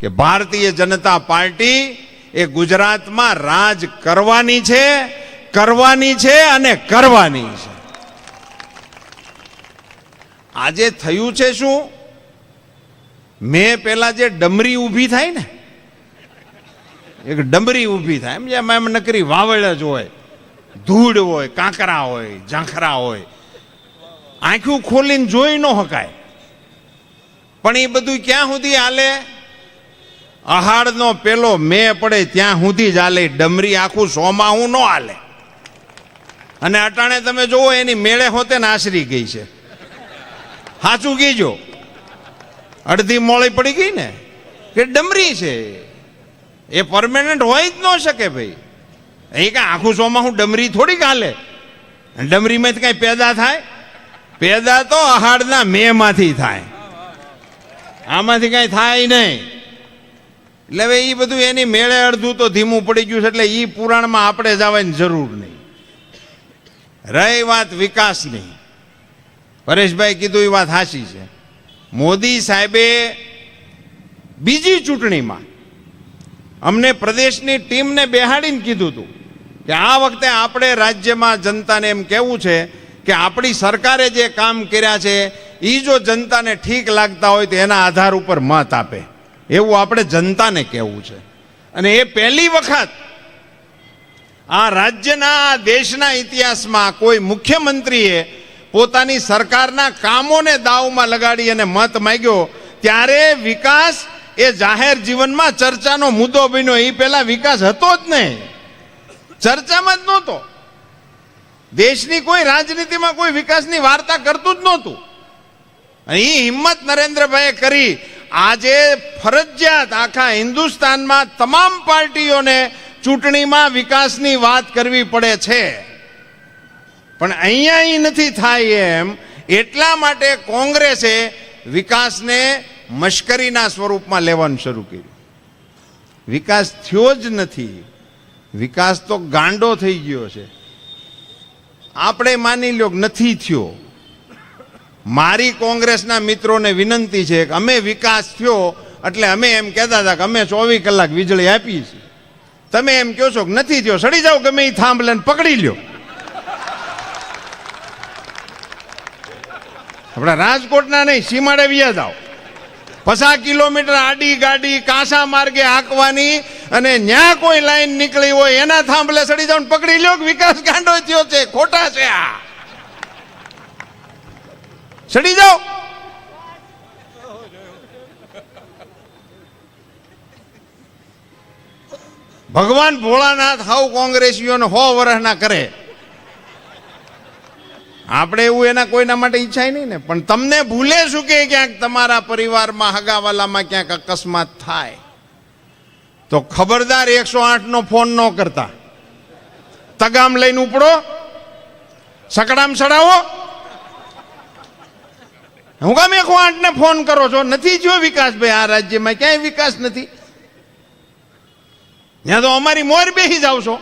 કે ભારતીય જનતા પાર્ટી એ ગુજરાતમાં રાજ કરવાની છે કરવાની છે અને કરવાની છે. આજે થયું છે શું? મેં પેલા જે ડમરી ઊભી થાય ને, એક ડમરી ઊભી થાય, એમ જેમ એમ નકરી વાવળ જ હોય, ધૂળ હોય, કાંકરા હોય, ઝાંખરા હોય. આંખું ખોલીને જોઈ ન હકાય. પણ એ બધું ક્યાં સુધી હાલે? અહાડનો પેલો મે પડે ત્યાં સુધી જ હાલે. ડમરી આખું સોમાં હું ન હાલે. અને અટાણે તમે જોવો એની મેળે હોતે ને આશરી ગઈ છે. સાચું કીજો. અડધી મોળી પડી ગઈ ને. કે ડમરી છે એ. પરમેનન્ટ હોય જ ન શકે ભાઈ. એ કાંઈ આખું સોમાં હું ડમરી થોડીક હાલે. ડમરીમાં કાંઈ પેદા થાય? પેદા તો અહાડના મેમાંથી થાય. આમાંથી કાંઈ થાય નહીં. એટલે હવે એ બધું એની મેળે અડધું તો ધીમું પડી ગયું છે એટલે એ પુરાણમાં આપણે જવાની જરૂર નહીં. રહી વાત વિકાસની. પરેશભાઈ કીધું એ વાત સાચી છે. મોદી સાહેબે બીજી ચૂંટણીમાં અમને પ્રદેશની ટીમને બેહાડીને કીધું હતું કે આ વખતે આપણે રાજ્યમાં જનતાને એમ કહેવું છે કે આપણી સરકારે જે કામ કર્યા છે એ જો જનતાને ઠીક લાગતા હોય તો એના આધાર ઉપર મત આપે. એવું આપણે જનતાને કહેવું છે. અને એ પહેલી વખત આ રાજ્યના, દેશના ઇતિહાસમાં કોઈ મુખ્યમંત્રીએ પોતાની સરકારના કામોને દાવમાં લગાડી અને મત માગ્યો, ત્યારે વિકાસ એ જાહેર જીવનમાં ચર્ચાનો મુદ્દો બન્યો. એ પહેલા વિકાસ હતો જ નહીં. ચર્ચામાં જ નહોતો. દેશની કોઈ રાજનીતિમાં કોઈ વિકાસની વાર્તા કરતું જ નહોતું. અને એ હિંમત નરેન્દ્રભાઈએ કરી આજે ફરજિયાત આખા હિન્દુસ્તાનમાં તમામ પાર્ટીઓને ચૂંટણીમાં વિકાસની વાત કરવી પડે છે. પણ અહીંયા નથી થાય એમ. એટલા માટે કોંગ્રેસે વિકાસને મશ્કરીના સ્વરૂપમાં લેવાનું શરૂ કર્યું. વિકાસ થયો જ નથી. વિકાસ તો ગાંડો થઈ ગયો છે. આપણે માની લો નથી થયો. મારી કોંગ્રેસના મિત્રોને વિનંતી છે કે અમે વિકાસ થયો એટલે અમે એમ કહેતા હતા કે અમે ચોવીસ કલાક વીજળી આપીએ છીએ. તમે એમ કહો છો કે નથી થયો. સડી જાઓ ગમે એ થાંભલે પકડી લ્યો. આપણા રાજકોટના નહીં, સીમાડે વ્યા જાઓ પચાસ કિલોમીટર આડી ગાડી કાંસા માર્ગે હાંકવાની અને ન્યા કોઈ લાઈન નીકળી હોય એના થાંભલે સડી ને પકડી લ્યો વિકાસ ગાંડો થયો છે, ખોટા છે આ. સડી જાઓ. ભગવાન ભોળાનાથ હાવ કોંગ્રેસીઓને હો વર્ષના કરે. આપણે એવું એના કોઈના માટે ઈચ્છાય નહીં ને. પણ તમને ભૂલે શું કે ક્યાંક તમારા પરિવારમાં હગાવાલામાં ક્યાંક અકસ્માત થાય. તો ખબરદાર એકસો આઠ નો ફોન ન કરતા. તગામ લઈને ઉપડો. સકડામ સડાવો. હું કામ એક આઠને ફોન કરો છો? નથી જો વિકાસ ભાઈ આ રાજ્યમાં ક્યાંય વિકાસ નથી. ત્યાં તો અમારી મોર બેસી જાવ છો.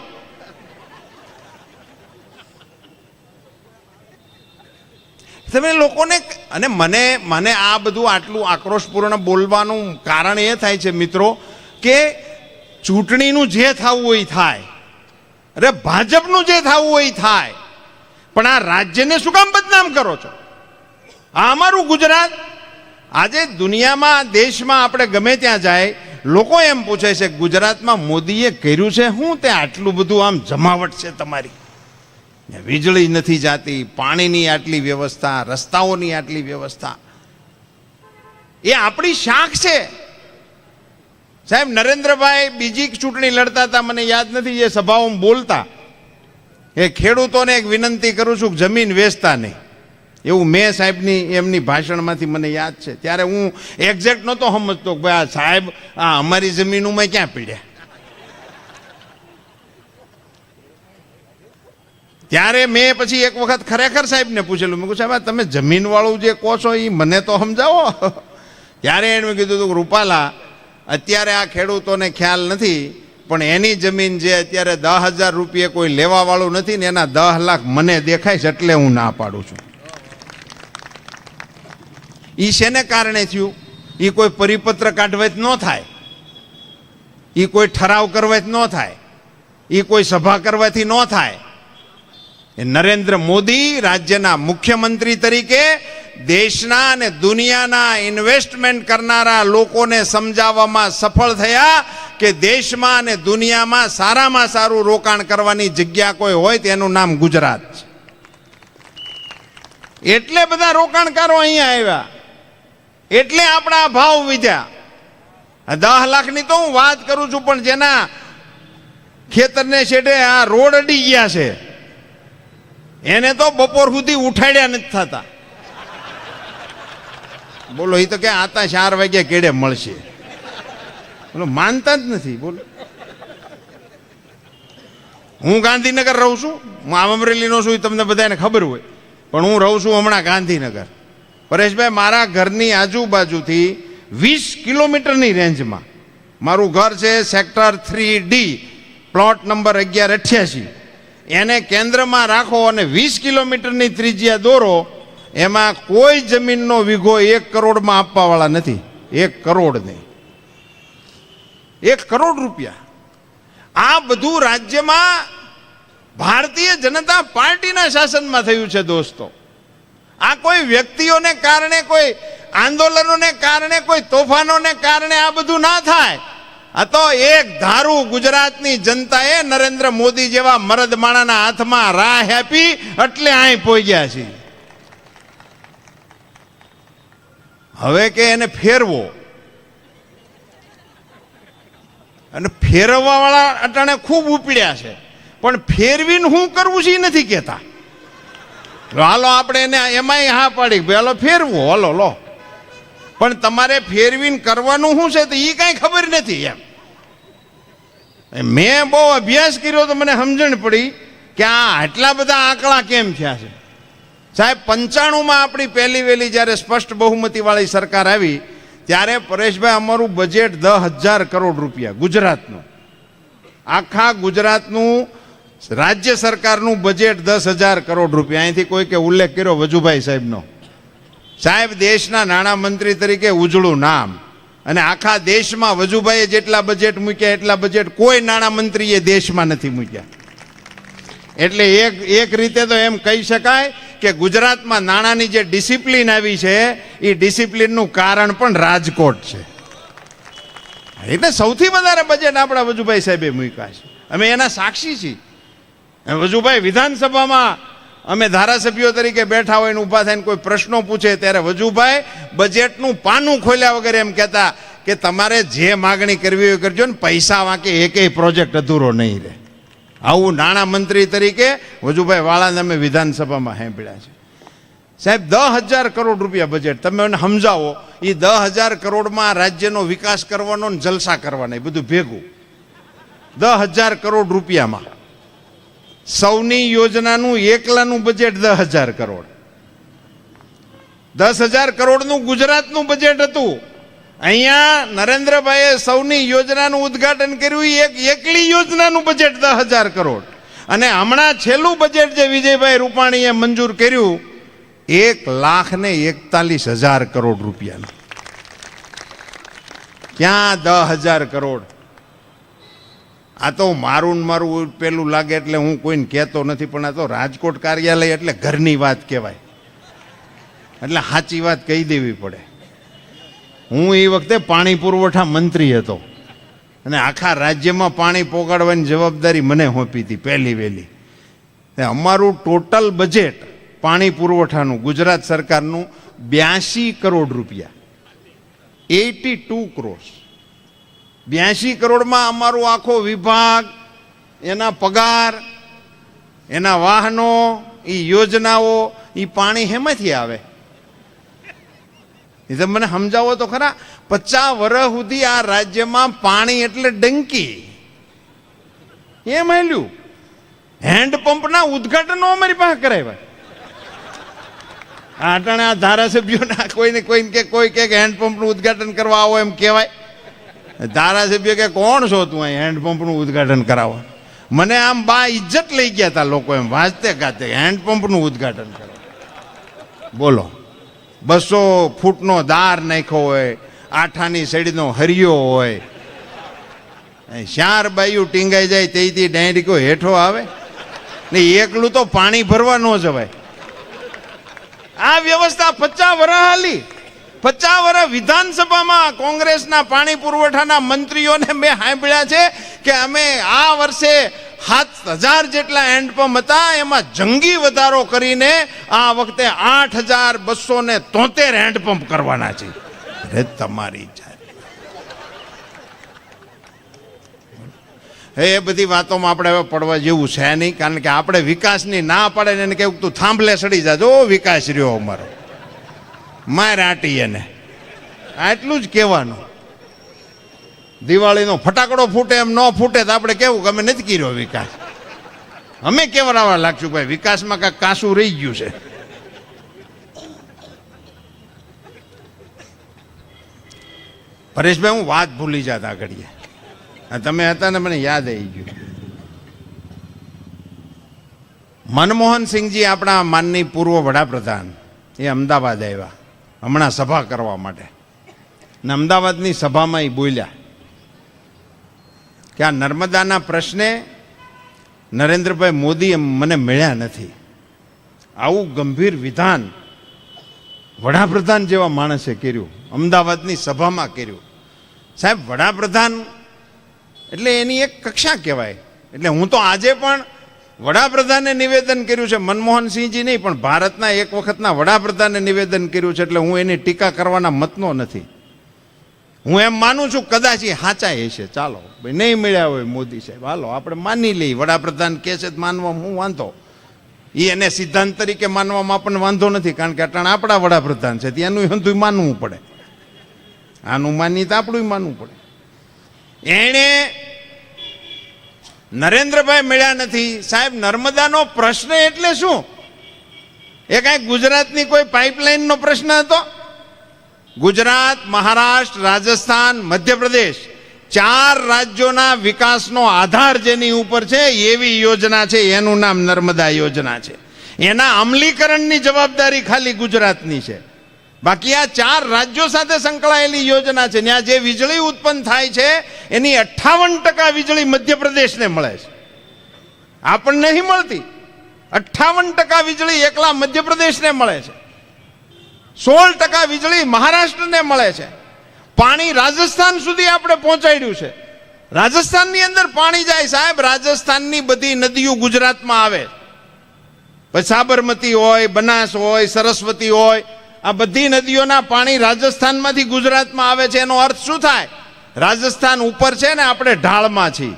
તમે લોકોને અને મને મને આ બધું આટલું આક્રોશપૂર્ણ બોલવાનું કારણ એ થાય છે મિત્રો કે ચૂંટણીનું જે થવું હોય થાય. અરે ભાજપનું જે થવું હોય થાય. પણ આ રાજ્યને શું કામ બદનામ કરો છો? આ અમારું ગુજરાત. આજે દુનિયામાં, દેશમાં આપણે ગમે ત્યાં જાય, લોકો એમ પૂછે છે, ગુજરાતમાં મોદીએ કર્યું છે? શું તે આટલું બધું આમ જમાવટ છે તમારી? વીજળી નથી જાતી, પાણીની આટલી વ્યવસ્થા, રસ્તાઓની આટલી વ્યવસ્થા. એ આપણી શાખ છે. સાહેબ, નરેન્દ્રભાઈ બીજી ચૂંટણી લડતા હતા, મને યાદ નથી એ સભાઓમાં બોલતા. એ ખેડૂતોને એક વિનંતી કરું છું, જમીન વેચતા નહીં. એવું મેં સાહેબની એમની ભાષણમાંથી મને યાદ છે. ત્યારે હું એક્ઝેક્ટ નહોતો સમજતો કે ભાઈ આ સાહેબ, આ અમારી જમીનોમાં ક્યાં પીડ્યા? ત્યારે મેં પછી એક વખત ખરેખર સાહેબને પૂછેલું. મેં કહું સાહેબ તમે જમીનવાળું જે કહો છો એ મને તો સમજાવો. ત્યારે એણે કીધું હતું રૂપાલા, અત્યારે આ ખેડૂતોને ખ્યાલ નથી, પણ એની જમીન જે અત્યારે દસ હજાર રૂપિયે કોઈ લેવાવાળું નથી ને એના દસ લાખ મને દેખાય છે એટલે હું ના પાડું છું. એ શેને કારણે થયું? એ કોઈ પરિપત્ર કાઢવાય ન થાય. એ કોઈ ઠરાવ કરવાથી ન થાય. એ કોઈ સભા કરવાથી ન થાય. એ નરેન્દ્ર મોદી રાજ્યના મુખ્યમંત્રી તરીકે દેશના અને દુનિયાના ઇન્વેસ્ટમેન્ટ કરનારા લોકોને સમજાવવામાં સફળ થયા કે દેશમાં અને દુનિયામાં સારામાં સારું રોકાણ કરવાની જગ્યા કોઈ હોય તેનું નામ ગુજરાત છે. એટલે બધા રોકાણકારો અહીંયા આવ્યા. એટલે આપણા ભાવ વિધ્યા દહ લાખની તો હું વાત કરું છું, પણ જેના ખેતરને છેડે આ રોડ અડી ગયા છે, એને તો બપોર સુધી ઉઠાડ્યા નથી થતા. બોલો એ તો કે આતા ચાર વાગ્યા કેડે મળશે? બોલો, માનતા જ નથી, બોલો. હું ગાંધીનગર રહું છું, હું આમ અમરેલીનો છું એ તમને બધાને ખબર હોય. પણ હું રહું છું હમણાં ગાંધીનગર. પરેશભાઈ, મારા ઘરની આજુબાજુથી વીસ કિલોમીટરની રેન્જમાં મારું ઘર છે sector three D, plot number અગિયાર અઠ્યાસી. એને કેન્દ્રમાં રાખો અને વીસ કિલોમીટરની ત્રિજ્યા દોરો, એમાં કોઈ જમીનનો વિઘો એક કરોડમાં આપવાવાળા નથી. એક કરોડ નહીં. એક કરોડ રૂપિયા. આ બધું રાજ્યમાં ભારતીય જનતા પાર્ટીના શાસનમાં થયું છે દોસ્તો. આ કોઈ વ્યક્તિઓને કારણે, કોઈ આંદોલનોને કારણે, કોઈ તોફાનોને કારણે આ બધું ના થાય. આ તો એક ધારું ગુજરાતની જનતાએ નરેન્દ્ર મોદી જેવા મરદ માણાના હાથમાં રાહ આપી એટલે અહીં પહોંચ્યા છે. હવે કે એને ફેરવો. અને ફેરવવા વાળા અટાણે ખૂબ ઉપડ્યા છે. પણ ફેરવીને શું કરવું છે એ નથી કહેતા. હાલો, આપણે એને એમાંય હા પાડી. હાલો ફેરવો, હાલો, લો. પણ તમારે ફેરવીને કરવાનું શું છે તો એ કાંઈ ખબર નથી એમ. મેં બહુ અભ્યાસ કર્યો તો મને સમજણ પડી કે આ આટલા બધા આંકડા કેમ થયા છે. સાહેબ, પંચાણુંમાં આપણી પહેલી વહેલી જ્યારે સ્પષ્ટ બહુમતીવાળી સરકાર આવી, ત્યારે પરેશભાઈ અમારું બજેટ દસ હજાર કરોડ રૂપિયા, ગુજરાતનું. આખા ગુજરાતનું રાજ્ય સરકારનું બજેટ દસ હજાર કરોડ રૂપિયા. અહીંથી કોઈ કે ઉલ્લેખ કર્યો વજુભાઈ સાહેબનો. સાહેબ, દેશના નાણામંત્રી તરીકે ઉજળું નામ. અને આખા દેશમાં વજુભાઈએ જેટલા બજેટ મૂક્યા, એટલા બજેટ કોઈ નાણામંત્રીએ દેશમાં નથી મૂક્યા. એટલે એક એક રીતે તો એમ કહી શકાય કે ગુજરાતમાં નાણાંની જે ડિસિપ્લિન આવી છે એ ડિસિપ્લિનનું કારણ પણ રાજકોટ છે. એટલે સૌથી વધારે બજેટ આપણા વજુભાઈ સાહેબે મૂક્યા છે. અમે એના સાક્ષી છીએ. વજુભાઈ, વિધાનસભામાં અમે ધારાસભ્યો તરીકે બેઠા હોય ઊભા થઈને કોઈ પ્રશ્નો પૂછે ત્યારે વજુભાઈ બજેટનું પાનું ખોલ્યા વગર એમ કહેતા કે તમારે જે માગણી કરવી હોય કરજો ને પૈસા વાંકે એકેય પ્રોજેક્ટ અધૂરો નહીં રહે. આવું નાણામંત્રી તરીકે વજુભાઈ વાળાને અમે વિધાનસભામાં સાંભળ્યા છે. સાહેબ, દસ હજાર કરોડ રૂપિયા બજેટ, તમે મને સમજાવો એ દસ હજાર કરોડમાં રાજ્યનો વિકાસ કરવાનો ને જલસા કરવાના, એ બધું ભેગું. દસ હજાર કરોડ રૂપિયામાં. સૌની યોજનાનું એકલાનું બજેટ દસ હજાર કરોડ. દસ હજાર કરોડનું ગુજરાતનું બજેટ હતું. અહીંયા નરેન્દ્રભાઈએ સૌની યોજનાનું ઉદ્ઘાટન કર્યું. એક, એકલી યોજનાનું બજેટ દસ હજાર કરોડ. અને હમણાં છેલ્લું બજેટ જે વિજયભાઈ રૂપાણીએ મંજૂર કર્યું, એક લાખ ને એકતાલીસ હજાર કરોડ રૂપિયાનું. ક્યાં દસ હજાર કરોડ? આ તો મારું મારું પેલું લાગે એટલે હું કોઈને કહેતો નથી, પણ આ તો રાજકોટ કાર્યાલય એટલે ઘરની વાત કહેવાય. એટલે સાચી વાત કહી દેવી પડે. હું એ વખતે પાણી પુરવઠા મંત્રી હતો. અને આખા રાજ્યમાં પાણી પોગાડવાની જવાબદારી મને સોંપી હતી, પહેલી વહેલી. અમારું ટોટલ બજેટ પાણી પુરવઠાનું, ગુજરાત સરકારનું બ્યાસી કરોડ રૂપિયા. Eighty two crores. બ્યાસી કરોડમાં અમારો આખો વિભાગ, એના પગાર, એના વાહનો એ યોજનાઓ એ પાણી હેમાંથી આવે? એ તમે મને સમજાવો તો ખરા. પચાસ વર્ષ સુધી આ રાજ્યમાં પાણી એટલે ડંકી. એમ હેલ્યું હેન્ડપંપના ઉદઘાટનો અમારી પાસે કરાવ્યા. આ અટાણે આ ધારાસભ્યોના કોઈને કોઈને કે કોઈ કે હેન્ડપંપનું ઉદઘાટન કરવા આવો એમ કહેવાય. ધારાસભ્ય કે, કોણ છો તું અહીં હેન્ડપંપનું ઉદઘાટન કરાવો મને આમ બા ઇજ્જત લઈ ગયા હતા લોકો એમ, વાંચતે ગાતે, હેન્ડપંપનું ઉદઘાટન કરો. બોલો, બસો ફૂટનો દાર નાખ્યો હોય, આઠાની શેડીનો હરિયો હોય શ્યાર બાયું ટીંગાઈ જાય તેથી ડાયરીકો હેઠો આવે? ને એકલું તો પાણી ભરવા ન જવાય આ વ્યવસ્થા પચાસ વર્ષ હાલી. પચાસ વર્ષ વિધાનસભામાં કોંગ્રેસના પાણી પુરવઠાના મંત્રીઓને મેં સાંભળ્યા છે કે અમે આ વર્ષે સાત હજાર જેટલા હેન્ડપંપ હતા, એમાં જંગી વધારો કરીને આ વખતે આઠ હજાર બસો ને તોતેર હેન્ડપંપ કરવાના છે. અરે તમારી એ બધી વાતોમાં આપણે હવે પડવા જેવું છે નહીં, કારણ કે આપણે વિકાસની ના પાડે ને એને કેવું તું થાંભલે સડી જાજો વિકાસ રહ્યો અમારો. માર આટી એને. આટલું જ કહેવાનું. દિવાળીનો ફટાકડો ફૂટે એમ ન ફૂટે તો આપણે કેવું કે અમે નથી કર્યો વિકાસ. અમે કેવડાવવા લાગશું ભાઈ, વિકાસમાં કાંઈક કાસું રહી ગયું છે. પરેશભાઈ, હું વાત ભૂલી જતા ઘડીએ આ તમે હતા ને મને યાદ આવી ગયું. મનમોહનસિંહજી આપણા માનની પૂર્વ વડાપ્રધાન, એ અમદાવાદ આવ્યા. હમણાં સભા કરવા માટે. ને અમદાવાદની સભામાં એ બોલ્યા કે આ નર્મદાના પ્રશ્ને નરેન્દ્રભાઈ મોદી મને મળ્યા નથી. આવું ગંભીર વિધાન વડાપ્રધાન જેવા માણસે કર્યું, અમદાવાદની સભામાં કર્યું. સાહેબ, વડાપ્રધાન એટલે એની એક કક્ષા કહેવાય. એટલે હું તો આજે પણ વડાપ્રધાને નિવેદન કર્યું છે, મનમોહનસિંહજી નહીં, પણ ભારતના એક વખતના વડાપ્રધાને નિવેદન કર્યું છે, એટલે હું એની ટીકા કરવાના મતનો નથી. હું એમ માનું છું, કદાચ એ સાચા હશે. ચાલો, ભાઈ, નહીં મળ્યા હોય મોદી સાહેબ. હાલો, આપણે માની લઈએ, વડાપ્રધાન કહે છે માનવામાં હું વાંધો? એ એને સિદ્ધાંત તરીકે માનવામાં આપણને વાંધો નથી, કારણ કે અટાણ આપણા વડાપ્રધાન છે, ત્યાંનું હંધું માનવું પડે. આનું માની તો આપણું માનવું પડે. એણે નરેન્દ્રભાઈ મળ્યા નથી. સાહેબ, નર્મદાનો પ્રશ્ન એટલે શું? એ કાંઈ ગુજરાતની કોઈ પાઇપલાઇનનો પ્રશ્ન હતો? ગુજરાત, મહારાષ્ટ્ર, રાજસ્થાન, મધ્યપ્રદેશ ચાર રાજ્યોના વિકાસનો આધાર જેની ઉપર છે, એવી યોજના છે, એનું નામ નર્મદા યોજના છે. એના અમલીકરણની જવાબદારી ખાલી ગુજરાતની છે. બાકી આ ચાર રાજ્યો સાથે સંકળાયેલી યોજના છે. ત્યાં જે વીજળી ઉત્પન્ન થાય છે, એની અઠ્ઠાવન ટકા વીજળી મધ્યપ્રદેશને મળે છે. આપણને નહીં મળતી. અઠ્ઠાવન ટકા વીજળી એકલા મધ્યપ્રદેશને મળે છે. સોળ ટકા વીજળી મહારાષ્ટ્રને મળે છે. પાણી રાજસ્થાન સુધી આપણે પહોંચાડ્યું છે. રાજસ્થાનની અંદર પાણી જાય સાહેબ, રાજસ્થાનની બધી નદીઓ ગુજરાતમાં આવે. પછી સાબરમતી હોય, બનાસ હોય, સરસ્વતી હોય આ બધી નદીઓના પાણી રાજસ્થાનમાંથી ગુજરાતમાં આવે છે, એનો અર્થ શું થાય? રાજસ્થાન ઉપર છે ને આપણે ઢાળમાં છીએ.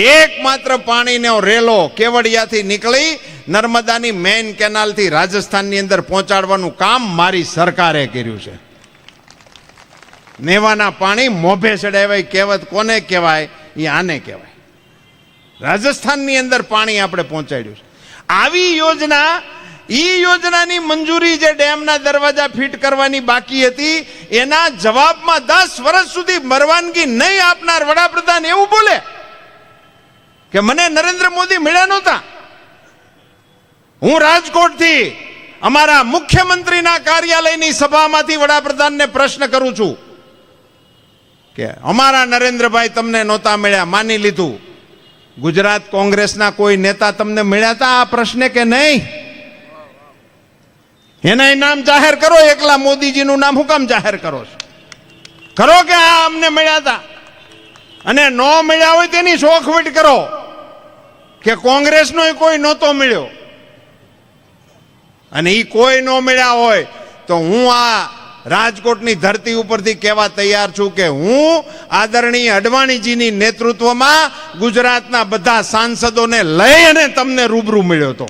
એકમાત્ર પાણીનો રેલો કેવડિયાથી નીકળી નર્મદાની મેઇન કેનાલથી રાજસ્થાનની અંદર પહોંચાડવાનું કામ મારી સરકારે કર્યું છે. નેવાના પાણી મોભે ચડાવાય, કહેવત કોને કહેવાય? એ આને કહેવાય. રાજસ્થાનની અંદર પાણી આપણે પહોંચાડ્યું છે. આવી યોજના ઈ યોજનાની મંજૂરી જે ડેમના દરવાજા ફિટ કરવાની બાકી હતી, એના જવાબમાં દસ વર્ષ સુધી મરવાનગી નહીં આપનાર વડાપ્રધાન એવું બોલે કે મને નરેન્દ્ર મોદી મળ્યા નહોતા. હું રાજકોટથી અમારા મુખ્યમંત્રીના કાર્યાલયની સભામાંથી વડાપ્રધાનને પ્રશ્ન કરું છું કે અમારા નરેન્દ્રભાઈ તમને નહોતા મળ્યા, માની લીધું. ગુજરાત કોંગ્રેસના કોઈ નેતા તમને મળ્યા હતા આ પ્રશ્ને કે નહીં? એના નામ જાહેર કરો, એકલા મોદીજીનું નામ હું કામ જાહેર કરો છો? કરો કે આ અમને મળ્યા હતા અને ન મળ્યા હોય તેની શોખવટ કરો કે કોંગ્રેસનો કોઈ નહોતો મળ્યો. અને એ કોઈ ન મળ્યા હોય તો હું આ રાજકોટની ધરતી ઉપરથી કહેવા તૈયાર છું કે હું આદરણીય અડવાણીજીની નેતૃત્વમાં ગુજરાતના બધા સાંસદોને લઈ અને તમને રૂબરૂ મળ્યો હતો.